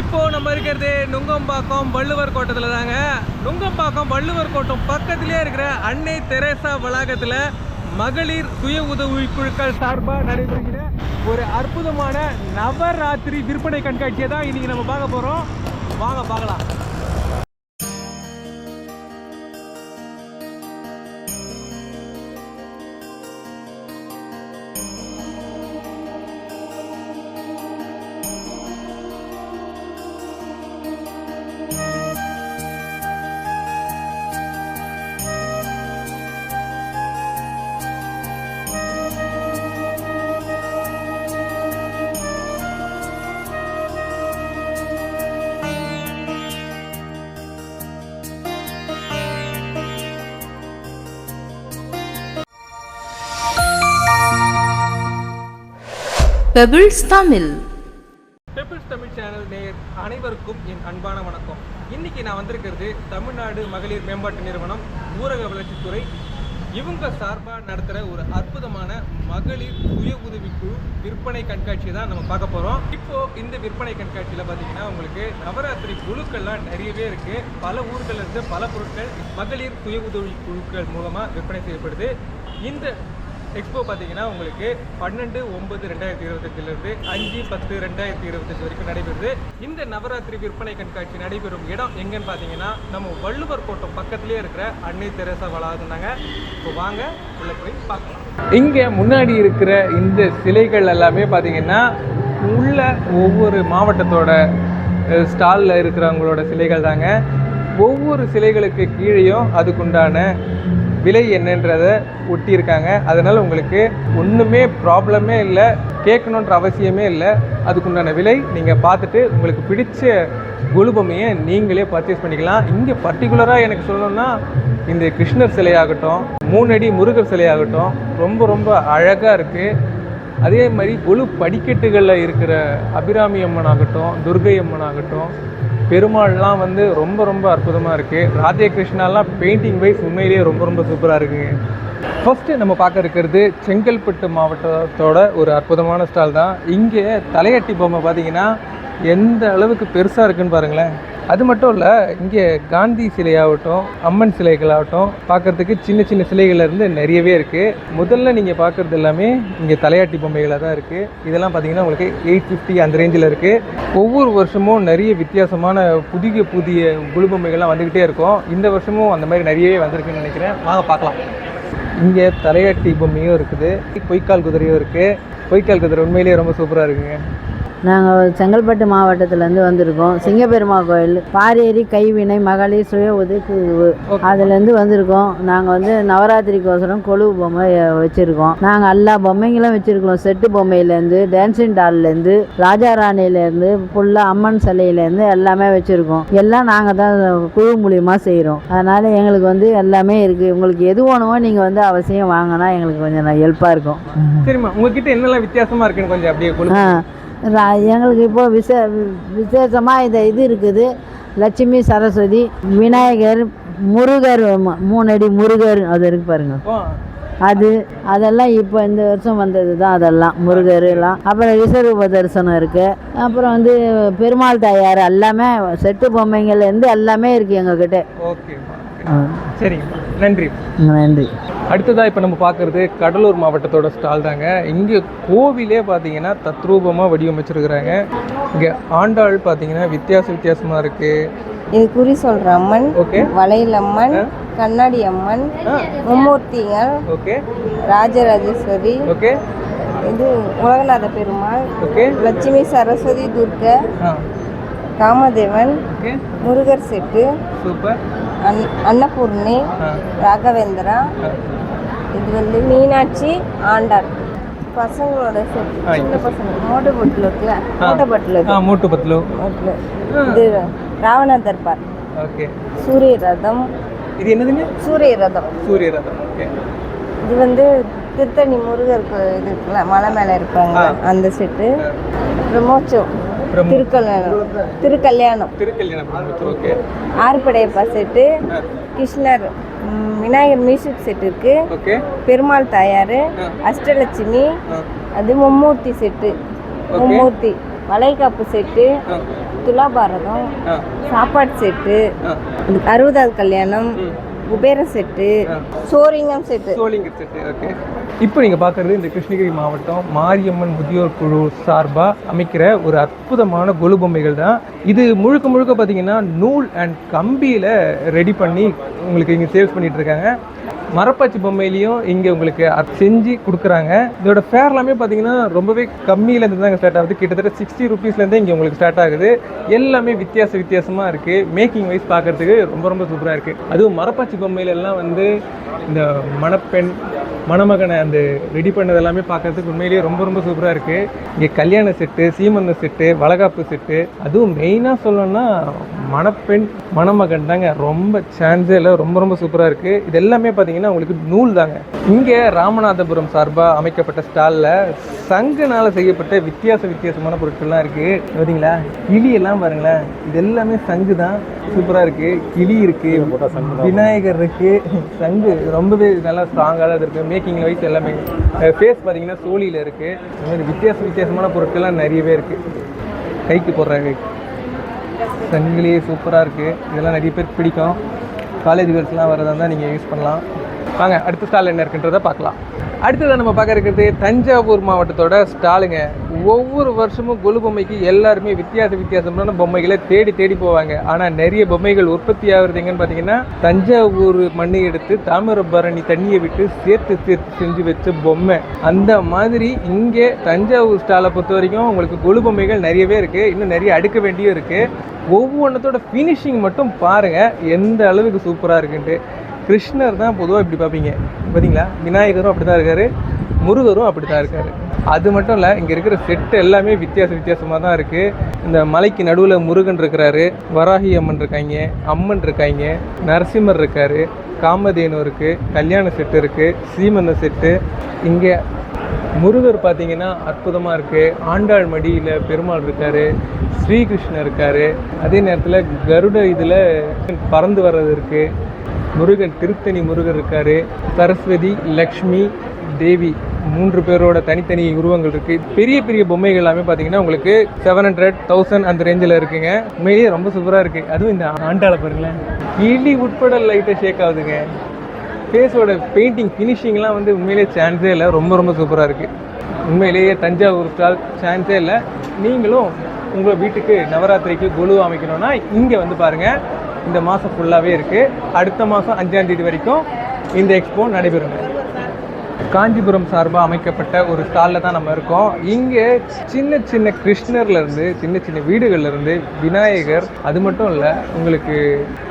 இப்போ நம்ம இருக்கிறது நுங்கம்பாக்கம் வள்ளுவர் கோட்டத்தில் தாங்க. நுங்கம்பாக்கம் வள்ளுவர் கோட்டம் பக்கத்திலே இருக்கிற அன்னை தெரேசா வளாகத்தில் மகளிர் சுய உதவி குழுக்கள் சார்பாக நடைபெறுகிற ஒரு அற்புதமான நவராத்திரி விற்பனை கண்காட்சியை தான் இன்றைக்கி நம்ம பார்க்க போகிறோம் வாங்க பார்க்கலாம். Pebbles Tamil Pebbles Tamil channel நேயர் அனைவருக்கும் என் அன்பான வணக்கம். இன்னைக்கு நான் வந்திருக்கிறது தமிழ்நாடு மகளிர் மேம்பாட்டு நிறுவனம் ஊரக வளர்ச்சித்துறை. இவங்க சார்பாக நடத்துகிற ஒரு அற்புதமான மகளிர் சுய உதவிக்குழு விற்பனை கண்காட்சி தான் நம்ம பார்க்க போகிறோம் இப்போ இந்த விற்பனை கண்காட்சியில் பார்த்தீங்கன்னா உங்களுக்கு நவராத்திரி குழுக்கள்லாம் நிறையவே இருக்குது பல ஊர்களிலிருந்து பல பொருட்கள் மகளிர் சுய உதவி குழுக்கள் மூலமாக விற்பனை செய்யப்படுது. இந்த எக்ஸ்போ பார்த்தீங்கன்னா உங்களுக்கு பன்னெண்டு ஒன்பது ரெண்டாயிரத்தி இருபத்தஞ்சிலிருந்து அஞ்சு பத்து ரெண்டாயிரத்தி இருபத்தஞ்சு வரைக்கும் நடைபெறுது. இந்த நவராத்திரி விற்பனை கண்காட்சி நடைபெறும் இடம் எங்கன்னு பார்த்தீங்கன்னா நம்ம வள்ளுவர் கோட்டம் பக்கத்திலே இருக்கிற அன்னை தெரசா வளாகம் இப்போ வாங்க உள்ள போய் பார்க்கலாம். இங்கே முன்னாடி இருக்கிற இந்த சிலைகள் எல்லாமே பார்த்தீங்கன்னா உள்ள ஒவ்வொரு மாவட்டத்தோட ஸ்டாலில் இருக்கிறவங்களோட சிலைகள் தாங்க. ஒவ்வொரு சிலைகளுக்கு கீழேயும் அதுக்குண்டான விலை என்னன்றதை ஒட்டியிருக்காங்க. அதனால் உங்களுக்கு ஒன்றுமே ப்ராப்ளமே இல்லை கேட்கணுன்ற அவசியமே இல்லை. அதுக்குண்டான விலை நீங்கள் பார்த்துட்டு உங்களுக்கு பிடிச்ச குழுபமையை நீங்களே பர்ச்சேஸ் பண்ணிக்கலாம். இங்கே பர்டிகுலராக எனக்கு சொல்லணும்னா இந்த கிருஷ்ணர் சிலையாகட்டும் மூணடி முருகர் சிலையாகட்டும் ரொம்ப ரொம்ப அழகாக இருக்குது அதே மாதிரி கொலு படிக்கட்டுகளில் இருக்கிற அபிராமி அம்மன் ஆகட்டும் துர்கை அம்மன் ஆகட்டும் பெருமாள்லாம் வந்து ரொம்ப ரொம்ப அற்புதமாக இருக்குது ராதே கிருஷ்ணாலாம் பெயிண்டிங் வைஸ் உண்மையிலேயே ரொம்ப ரொம்ப சூப்பராக இருக்குங்க. ஃபஸ்ட்டு நம்ம பார்க்க இருக்கிறது செங்கல்பட்டு மாவட்டத்தோட ஒரு அற்புதமான ஸ்டால் தான். இங்கே தலையட்டி பொம்மை பார்த்தீங்கன்னா எந்த அளவுக்கு பெருசாக இருக்குன்னு பாருங்களேன். அது மட்டும் இல்லை இங்கே காந்தி சிலையாகட்டும் அம்மன் சிலைகளாகட்டும் பார்க்கறதுக்கு சின்ன சின்ன சிலைகள்லேருந்து நிறையவே இருக்குது முதல்ல நீங்கள் பார்க்குறது எல்லாமே இங்கே தலையாட்டி பொம்மைகளாக தான் இருக்குது இதெல்லாம் பார்த்தீங்கன்னா உங்களுக்கு எயிட் ஃபிஃப்டி அந்த ரேஞ்சில் இருக்குது ஒவ்வொரு வருஷமும் நிறைய வித்தியாசமான புதிய புதிய குழு பொம்மைகள்லாம் வந்துக்கிட்டே இருக்கும். இந்த வருஷமும் அந்த மாதிரி நிறையவே வந்திருக்குன்னு நினைக்கிறேன். வாங்க பார்க்கலாம். இங்கே தலையாட்டி பொம்மையும் இருக்குது பொய்க்கால் குதிரையும் இருக்குது பொய்க்கால் குதிரை உண்மையிலேயே ரொம்ப சூப்பராக இருக்குங்க. நாங்கள் செங்கல்பட்டு மாவட்டத்திலேருந்து வந்திருக்கோம். சிங்கப்பெருமா கோயில் பாரேரி கைவினை மகளிர் சுய உதவிக்குழு அதுலேருந்து வந்திருக்கோம். நாங்கள் வந்து நவராத்திரிக்கோசரம் கொழு பொம்மை வச்சுருக்கோம். நாங்கள் எல்லா பொம்மைங்களும் வச்சுருக்கோம் செட்டு பொம்மையிலேருந்து டான்சிங் டால்லேருந்து ராஜா ராணிலேருந்து ஃபுல்லாக அம்மன் சிலையிலேருந்து எல்லாமே வச்சுருக்கோம். எல்லாம் நாங்கள் தான் குழு மூலியமாக செய்கிறோம். அதனால் எங்களுக்கு வந்து எல்லாமே இருக்குது. உங்களுக்கு எது வேணுமோ நீங்கள் வந்து அவசியம் வாங்கினா எங்களுக்கு கொஞ்சம் ஹெல்ப்பாக இருக்கும். சரிம்மா. உங்ககிட்ட என்னெல்லாம் வித்தியாசமாக இருக்குன்னு கொஞ்சம் அப்படியே ஆ. எங்களுக்கு இப்போ விசே விசேஷமாக இந்த இது இருக்குது. லட்சுமி சரஸ்வதி விநாயகர் முருகர் மூணடி முருகர் அது இருக்கு பாருங்க. அது அதெல்லாம் இப்போ இந்த வருஷம் வந்தது தான் அதெல்லாம் முருகர் எல்லாம். அப்புறம் விஸ்வரூப தரிசனம் இருக்கு. அப்புறம் வந்து பெருமாள் தாயார் எல்லாமே செட்டு பொம்மைங்கள்லேருந்து எல்லாமே இருக்குது எங்ககிட்ட. சரிங்கம்மா. நன்றி. நன்றி. அடுத்ததாக இப்போ நம்ம பார்க்குறது கடலூர் மாவட்டத்தோட ஸ்டால் தாங்க. இங்கே கோவிலே பார்த்தீங்கன்னா தத்ரூபமாக வடிவமைச்சிருக்கிறாங்க. இங்கே ஆண்டாள் பார்த்தீங்கன்னா வித்தியாச வித்தியாசமாக இருக்குது இது குறி சொல்ற அம்மன் ஓகே. வளையல் அம்மன் கண்ணாடி அம்மன் மும்மூர்த்திகள் ஓகே. ராஜராஜேஸ்வரி ஓகே. இது Ulaganatha Perumal okay. Lakshmi Saraswati Durgai Kamadevan okay. Murugar set super. An Annapoorani Raghavendra. இது வந்து மீனாட்சி ஆண்டாள். பசங்களோட செட் சின்ன பசங்க. மோட்டை பட்டில் இருக்குல்ல? மோட்டை பட்டில் மூட்டு பத்லு இது ராவண தர்பார் ஓகே. சூரிய ரதம் இது என்னதுங்க? சூரிய ரதம் சூரிய ரதம் ஓகே. இது வந்து திருத்தணி முருகர் இது இருக்குல்ல மலை மேலே இருப்பாங்க அந்த செட்டு. பிரம்மோற்சவம். பிரம்மோ- திருக்கல்யாணம். திருக்கல்யாணம். ஆறுபடையப்பா செட்டு கிருஷ்ணர் விநாயகர் மியூசிக் செட் இருக்கு. பெருமாள் தாயார் அஷ்டலட்சுமி அது மும்மூர்த்தி செட்டு மும்மூர்த்தி. வளைகாப்பு செட்டு துலாபாரதம். சாப்பாடு செட்டு அறுபதாவது கல்யாணம். குபேர செட்டு சோரிங்கம் செட்டு. சோலிங்க செட்டு ஓகே இப்போ நீங்கள் பார்க்குறது இந்த கிருஷ்ணகிரி மாவட்டம் மாரியம்மன் முதியோர் குழு சார்பாக அமைக்கிற ஒரு அற்புதமான கொலு பொம்மைகள் தான். இது முழுக்க முழுக்க பார்த்தீங்கன்னா நூல் அண்ட் கம்பியில் ரெடி பண்ணி உங்களுக்கு இங்கே சேல்ஸ் பண்ணிகிட்ருக்காங்க இருக்காங்க. மரப்பாச்சி பொம்மையிலையும் இங்கே உங்களுக்கு செஞ்சு கொடுக்குறாங்க. இதோட ஃபேர் எல்லாமே பார்த்தீங்கன்னா ரொம்பவே கம்மியிலேருந்து தாங்க ஸ்டார்ட் ஆகுது. கிட்டத்தட்ட சிக்ஸ்டி ருபீஸ்லேருந்தே இங்கே உங்களுக்கு ஸ்டார்ட் ஆகுது. எல்லாமே வித்தியாச வித்தியாசமாக இருக்குது மேக்கிங் வைஸ் பார்க்குறதுக்கு ரொம்ப ரொம்ப சூப்பராக இருக்குது அதுவும் மரப்பாச்சி பொம்மையிலெல்லாம் வந்து இந்த மணப்பெண் மணமகனை அந்த ரெடி பண்ணது எல்லாமே பார்க்கறதுக்கு உண்மையிலேயே ரொம்ப ரொம்ப சூப்பராக இருக்குது இங்கே கல்யாண செட்டு சீமந்த செட்டு வளகாப்பு செட்டு அதுவும் மெயினாக சொல்லணும்னா மணப்பெண் மணமகன் தாங்க. ரொம்ப சான்ஸே இல்லை ரொம்ப ரொம்ப சூப்பராக இருக்குது இது எல்லாமே பார்த்தீங்கன்னா உங்களுக்கு நூல் தாங்க. இங்கே ராமநாதபுரம் சார்பாக அமைக்கப்பட்ட ஸ்டாலில் சங்குனால செய்யப்பட்ட வித்தியாச வித்தியாசமான பொருட்கள்லாம் இருக்குது பார்த்தீங்களா கிளி எல்லாம் பாருங்களேன். இது எல்லாமே சங்கு தான். சூப்பராக இருக்குது கிளி இருக்குது விநாயகர் இருக்குது சங்கு ரொம்பவே நல்லா ஸ்ட்ராங்காக இருக்குது மேக்கிங் வைஸ் எல்லாமே. ஃபேஸ் பார்த்தீங்கன்னா சோழியில் இருக்குது இந்த மாதிரி வித்தியாச வித்தியாசமான பொருட்கள்லாம் நிறையவே இருக்குது கைக்கு போடுறாங்க சங்கிலியே சூப்பராக இருக்குது இதெல்லாம் நிறைய பேருக்கு பிடிக்கும். காலேஜ் கேர்ள்ஸ்லாம் வரதாக இருந்தால் நீங்கள் யூஸ் பண்ணலாம். வாங்க அடுத்த ஸ்டால் என்ன இருக்குன்றதை பார்க்கலாம். அடுத்தது நம்ம பார்க்க இருக்கிறது தஞ்சாவூர் மாவட்டத்தோட ஸ்டாலுங்க. ஒவ்வொரு வருஷமும் கொலு பொம்மைக்கு எல்லாருமே வித்தியாச வித்தியாசமான பொம்மைகளை தேடி தேடி போவாங்க. ஆனால் நிறைய பொம்மைகள் உற்பத்தி ஆகுறது எங்கன்னு பார்த்தீங்கன்னா தஞ்சாவூர் மண்ணை எடுத்து தாமிரபரணி தண்ணியை விட்டு சேர்த்து சேர்த்து செஞ்சு வச்ச பொம்மை. அந்த மாதிரி இங்கே தஞ்சாவூர் ஸ்டாலை பொறுத்த வரைக்கும் உங்களுக்கு கொலு பொம்மைகள் நிறையவே இருக்குது இன்னும் நிறைய அடுக்க வேண்டியும் இருக்குது ஒவ்வொன்றத்தோட ஃபினிஷிங் மட்டும் பாருங்கள் எந்த அளவுக்கு சூப்பராக இருக்குன்ட்டு. கிருஷ்ணர் தான் பொதுவாக இப்படி பார்ப்பீங்க. பார்த்தீங்களா? விநாயகரும் அப்படி தான் இருக்காரு. முருகரும் அப்படி தான் இருக்காரு. அது மட்டும் இல்லை இங்கே இருக்கிற செட்டு எல்லாமே வித்தியாச வித்தியாசமாக தான் இருக்குது இந்த மலைக்கு நடுவில் முருகன் இருக்கிறாரு வராகி அம்மன் இருக்காங்க அம்மன் இருக்காங்க நரசிம்மர் இருக்காரு காமதேனு இருக்குது கல்யாண செட்டு இருக்குது சீமந்த செட்டு இங்கே முருகர் பார்த்தீங்கன்னா அற்புதமாக இருக்குது ஆண்டாள் மடியில் பெருமாள் இருக்காரு ஸ்ரீகிருஷ்ணர் இருக்காரு. அதே நேரத்தில் கருட இதில் பறந்து வர்றது இருக்குது முருகன் திருத்தணி முருகர் இருக்கார். சரஸ்வதி லக்ஷ்மி தேவி மூன்று பேரோட தனித்தனி உருவங்கள் இருக்குது பெரிய பெரிய பொம்மைகள் எல்லாமே பார்த்தீங்கன்னா உங்களுக்கு செவன் ஹண்ட்ரட் தௌசண்ட் அந்த ரேஞ்சில் இருக்குங்க. உண்மையிலேயே ரொம்ப சூப்பராக இருக்குது அதுவும் இந்த ஆண்டாளை பாருங்களேன். இடி உட்பட லைட்டாக ஷேக் ஆகுதுங்க. ஃபேஸோட பெயிண்டிங் ஃபினிஷிங்லாம் வந்து உண்மையிலேயே சான்ஸே இல்லை. ரொம்ப ரொம்ப சூப்பராக இருக்குது உண்மையிலேயே தஞ்சாவூர் ஸ்டால் சான்ஸே இல்லை. நீங்களும் உங்கள் வீட்டுக்கு நவராத்திரிக்கு குழு அமைக்கணும்னா இங்கே வந்து பாருங்கள் இந்த மாதம் ஃபுல்லாகவே இருக்குது அடுத்த மாதம் அஞ்சாம் தேதி வரைக்கும் இந்த எக்ஸ்போ நடைபெறுங்க காஞ்சிபுரம் சார்பாக அமைக்கப்பட்ட ஒரு ஸ்டாலில் தான் நம்ம இருக்கோம். இங்கே சின்ன சின்ன கிருஷ்ணர்லேருந்து சின்ன சின்ன வீடுகள்லேருந்து விநாயகர் அது மட்டும் இல்லை உங்களுக்கு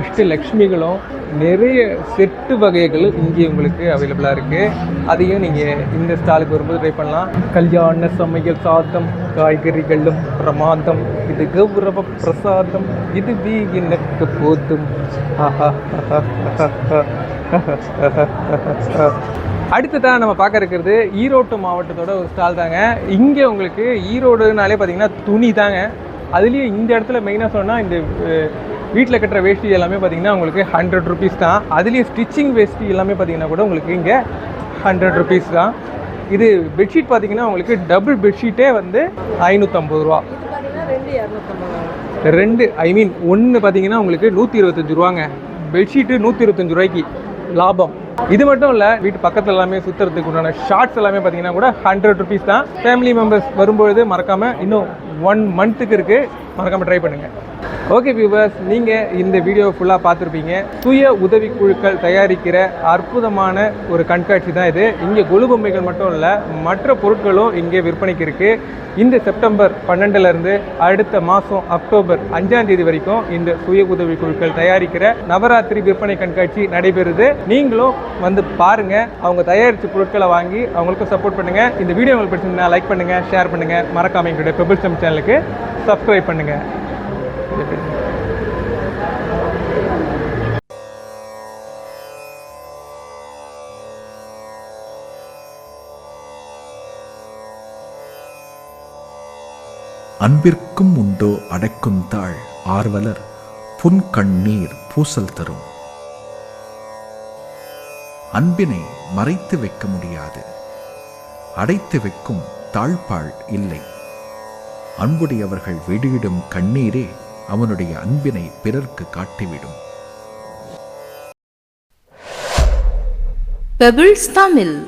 அஷ்டலக்ஷ்மிகளும் நிறைய செட்டு வகைகளும் இங்கே உங்களுக்கு அவைலபிளாக இருக்குது அதையும் நீங்கள் இந்த ஸ்டாலுக்கு வரும்போது ட்ரை பண்ணலாம். கல்யாண சமையல் சாதம் காய்கறிகளும் பிரமாதம் இது கௌரவ பிரசாதம் இது எனக்கு போதும். ஆஹா ஆஹா ஆஹா ஆஹா அடுத்ததாக நம்ம பார்க்க இருக்கிறது ஈரோட்டு மாவட்டத்தோட ஒரு ஸ்டால் தாங்க. இங்கே உங்களுக்கு ஈரோடுனாலே பார்த்தீங்கன்னா துணி தாங்க. அதுலேயும் இந்த இடத்துல மெயினாக சொன்னால் இந்த வீட்டில் கட்டுற வேஷ்டி எல்லாமே பார்த்தீங்கன்னா உங்களுக்கு ஹண்ட்ரட் ருபீஸ் தான். அதுலேயும் ஸ்டிச்சிங் வேஷ்டி எல்லாமே பார்த்தீங்கன்னா கூட உங்களுக்கு இங்கே ஹண்ட்ரட் ருபீஸ் தான். இது பெட்ஷீட் பார்த்தீங்கன்னா உங்களுக்கு டபுள் பெட்ஷீட்டே வந்து ஐநூற்றம்பது ரூபா. ரெண்டு ஐ மீன் ஒன்று பார்த்தீங்கன்னா உங்களுக்கு நூற்றி இருபத்தஞ்சு ரூபாங்க. பெட்ஷீட்டு நூற்றி இருபத்தஞ்சு ரூபாய்க்கு. லாபம். இது மட்டும் இல்லை வீட்டு பக்கத்துல எல்லாமே சுற்றுறதுக்கு உண்டான ஷார்ட்ஸ் எல்லாமே பார்த்தீங்கன்னா கூட ஹண்ட்ரட் ருபீஸ் தான். ஃபேமிலி மெம்பர்ஸ் வரும்பொழுது மறக்காமல் இன்னும் ஒன் மந்த்துக்கு இருக்குது மறக்காமல் ட்ரை பண்ணுங்கள் ஓகே வியூவர்ஸ் நீங்கள் இந்த வீடியோ ஃபுல்லாக பார்த்துருப்பீங்க. சுய உதவி குழுக்கள் தயாரிக்கிற அற்புதமான ஒரு கண்காட்சி தான் இது. இங்கே கொலு பொம்மைகள் மட்டும் இல்லை மற்ற பொருட்களும் இங்கே விற்பனைக்கு இருக்குது இந்த செப்டம்பர் பன்னெண்டுலேருந்து அடுத்த மாதம் அக்டோபர் அஞ்சாம் தேதி வரைக்கும் இந்த சுய உதவி குழுக்கள் தயாரிக்கிற நவராத்திரி விற்பனை கண்காட்சி நடைபெறுது. நீங்களும் வந்து பாருங்கள் அவங்க தயாரித்த பொருட்களை வாங்கி அவங்களுக்கும் சப்போர்ட் பண்ணுங்கள் இந்த வீடியோ உங்களுக்கு பிடிச்சிருந்தா லைக் பண்ணுங்கள் ஷேர் பண்ணுங்கள் மறக்காம எங்களுடைய பெபிள்ஸ் சேனலுக்கு சப்ஸ்கிரைப் பண்ணுங்கள் அன்பிற்கும் உண்டோ அடைக்கும் தாழ் ஆர்வலர் புன்கண்ணீர் பூசல் தரும். அன்பினை மறைத்து வைக்க முடியாது அடைத்து வைக்கும் தாழ்பாள் இல்லை. அன்புடையவர்கள் வெளியிடும் கண்ணீரே அவனுடைய அன்பினை பிறர்க்கு காட்டிவிடும். பெபிள்ஸ் தமிழ்